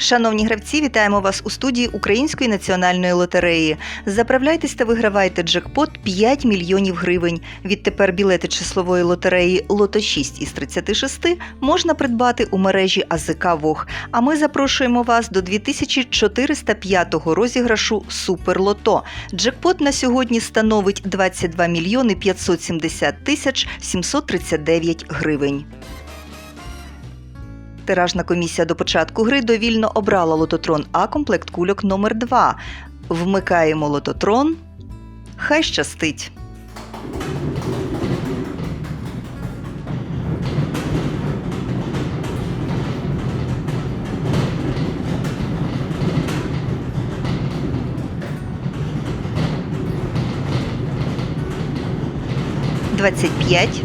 Шановні гравці, вітаємо вас у студії Української національної лотереї. Заправляйтесь та вигравайте джекпот 5 мільйонів гривень. Відтепер білети числової лотереї Лото 6 із 36 можна придбати у мережі АЗК Вог. А ми запрошуємо вас до 2405 розіграшу Суперлото. Джекпот на сьогодні становить 22 мільйони 570 тисяч 739 гривень. Тиражна комісія до початку гри довільно обрала лототрон А комплект кульок номер 2 Вмикаємо лототрон. Хай щастить. Двадцять п'ять.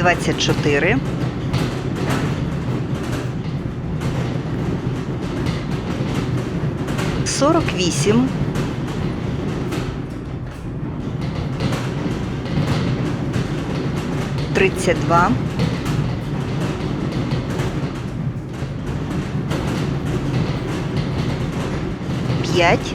Двадцять чотири. Сорок вісім. Тридцять два. П'ять.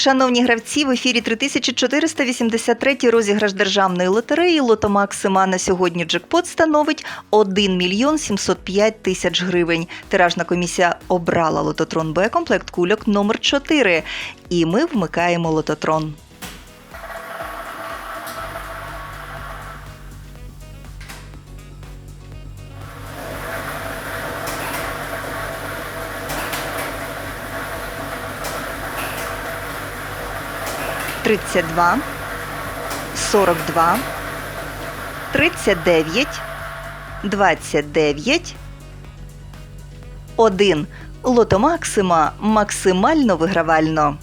Шановні гравці, в ефірі 3483 розіграш державної лотереї Лото Максима на сьогодні джекпот становить 1 мільйон 705 тисяч гривень. Тиражна комісія обрала лототрон Б комплект кульок номер 4 І ми вмикаємо лототрон. Тридцять два, сорок два, тридцять дев'ять, двадцять дев'ять, один. Лото Максима максимально вигравально.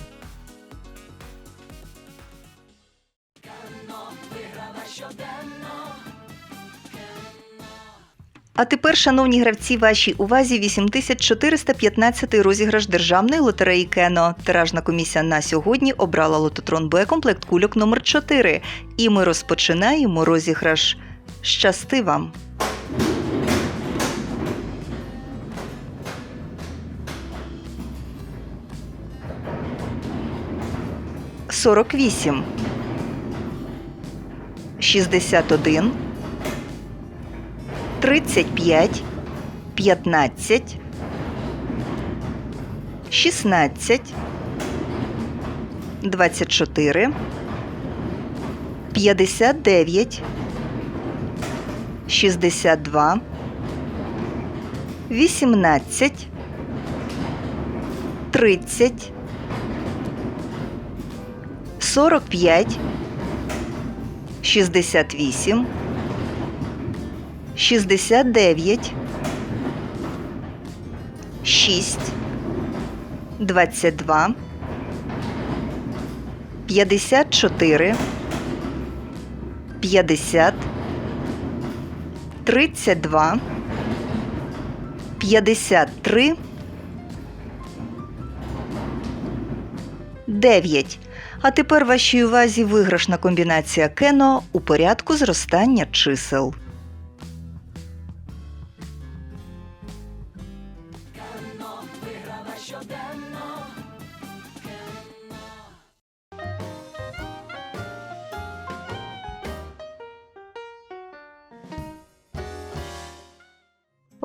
А тепер, шановні гравці, вашій увазі 8415 розіграш державної лотереї Кено. Тиражна комісія на сьогодні обрала лототрон Б комплект кульок номер 4 І ми розпочинаємо розіграш. Щасти вам! Сорок вісім. Шістдесят один. 35, 15, 16, 24, 59, 62, 18, 30, 45, 68, 69, 6, 22, 54, 50, 32, 53, 9. А тепер вашій увазі виграшна комбінація кено у порядку зростання чисел.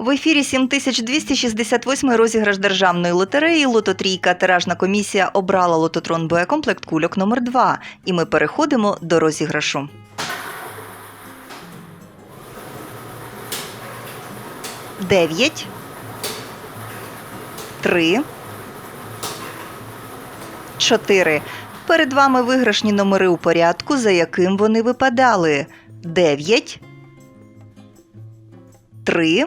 В ефірі 7268 розіграш державної лотереї Лототрійка. Тиражна комісія обрала лототрон Б комплект кульок номер 2 І ми переходимо до розіграшу. Дев'ять. Три. Чотири. Перед вами виграшні номери у порядку, за яким вони випадали. Дев'ять. Три.